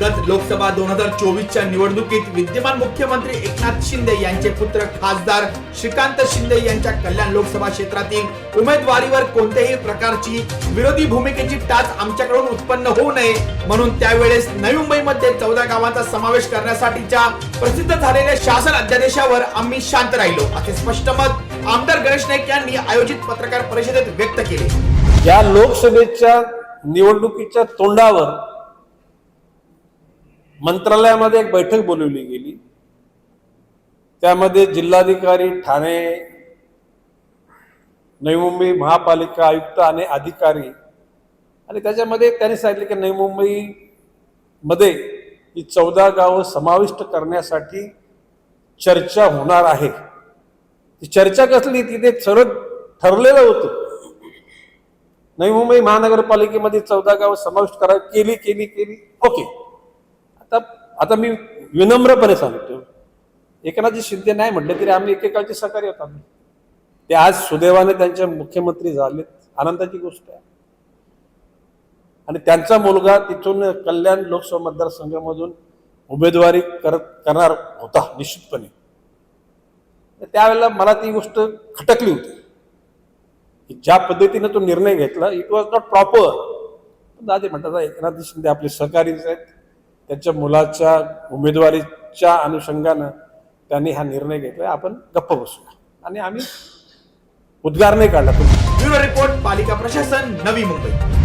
गत लोकसभा दोन हजार चोवीसच्या निवडणुकीत विद्यमान मुख्यमंत्री एकनाथ शिंदे यांचे पुत्र खासदार श्रीकांत शिंदे यांच्या कल्याण लोकसभा क्षेत्रातील उमेदवारीवर कोणत्याही प्रकारची विरोधी भूमिकेची टाच आमच्याकडून उत्पन्न होऊ नये म्हणून त्यावेळेस नवी मुंबईमध्ये चौदा गावांचा समावेश करण्यासाठीच्या प्रसिद्ध झालेल्या शासन अध्यादेशावर आम्ही शांत राहिलो असे स्पष्ट मत आमदार गणेश नाईक यांनी आयोजित पत्रकार परिषदेत व्यक्त केले. या लोकसभेच्या निवडणुकीच्या तोंडावर मंत्रालयामध्ये एक बैठक बोलवली गेली. त्यामध्ये जिल्हाधिकारी ठाणे नवी मुंबई महापालिका आयुक्त आणि अधिकारी आणि त्याच्यामध्ये त्यांनी सांगितले की नवी मुंबई मध्ये ही चौदा गावं समाविष्ट करण्यासाठी चर्चा होणार आहे. ती चर्चा कसली? तिथे सरळ ठरलेलं होतं. नवी मुंबई महानगरपालिकेमध्ये चौदा गाव समाविष्ट करा केली केली केली. ओके. आता मी विनम्रपणे सांगतो एकनाथजी शिंदे नाही म्हटले तरी आम्ही एकेकाळचे सहकारी होत आम्ही. ते आज सुदैवाने त्यांचे मुख्यमंत्री झालेत आनंदाची गोष्ट आहे. आणि त्यांचा मुलगा तिथून कल्याण लोकसभा मतदारसंघामधून उमेदवारी करत करणार होता निश्चितपणे. त्यावेळेला मला ती गोष्ट खटकली होती की ज्या पद्धतीने तो निर्णय घेतला इट वॉज नॉट प्रॉपर दादे म्हणतात एकनाथ शिंदे आपले सहकारीच आहेत. त्यांच्या मुलाच्या उमेदवारीच्या अनुषंगानं त्यांनी हा निर्णय घेतला आपण गप्प बसूया. आणि आम्ही उद्गार नाही काढला. तो ब्युरो रिपोर्ट पालिका प्रशासन नवी मुंबई.